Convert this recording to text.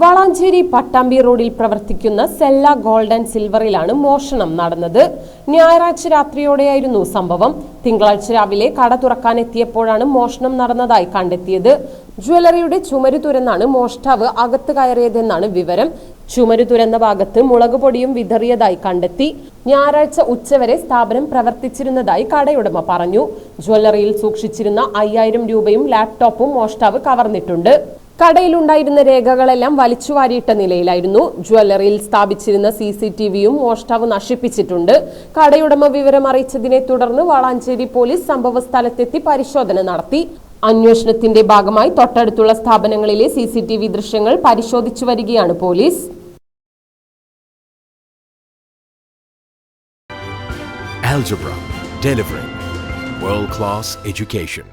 വളാഞ്ചേരി പട്ടാമ്പി റോഡിൽ പ്രവർത്തിക്കുന്ന sella gold and സിൽവറിലാണ് മോഷണം നടന്നത്. ഞായറാഴ്ച രാത്രിയോടെയായിരുന്നു സംഭവം. തിങ്കളാഴ്ച രാവിലെ കട തുറക്കാനെത്തിയപ്പോഴാണ് മോഷണം നടന്നതായി കണ്ടെത്തിയത്. ജ്വല്ലറിയുടെ ചുമരു തുരന്നാണ് മോഷ്ടാവ് അകത്ത് കയറിയതെന്നാണ് വിവരം. ചുമരു തുരന്ന ഭാഗത്ത് മുളക് പൊടിയും വിതറിയതായി കണ്ടെത്തി. ഞായറാഴ്ച ഉച്ചവരെ സ്ഥാപനം പ്രവർത്തിച്ചിരുന്നതായി കടയുടമ പറഞ്ഞു. ജ്വല്ലറിയിൽ സൂക്ഷിച്ചിരുന്ന അയ്യായിരം രൂപയും ലാപ്ടോപ്പും മോഷ്ടാവ് കവർന്നിട്ടുണ്ട്. കടയിലുണ്ടായിരുന്ന രേഖകളെല്ലാം വലിച്ചു വാരിയിട്ട നിലയിലായിരുന്നു. ജ്വല്ലറിയിൽ സ്ഥാപിച്ചിരുന്ന സി സി ടി വിയും മോഷ്ടാവ് നശിപ്പിച്ചിട്ടുണ്ട്. കടയുടമ വിവരം അറിയിച്ചതിനെ തുടർന്ന് വളാഞ്ചേരി പോലീസ് സംഭവ സ്ഥലത്തെത്തി പരിശോധന നടത്തി. അന്വേഷണത്തിന്റെ ഭാഗമായി തൊട്ടടുത്തുള്ള സ്ഥാപനങ്ങളിലെ സി സി ടി വി ദൃശ്യങ്ങൾ പരിശോധിച്ചു വരികയാണ് പോലീസ്. Algebra, delivering world class education.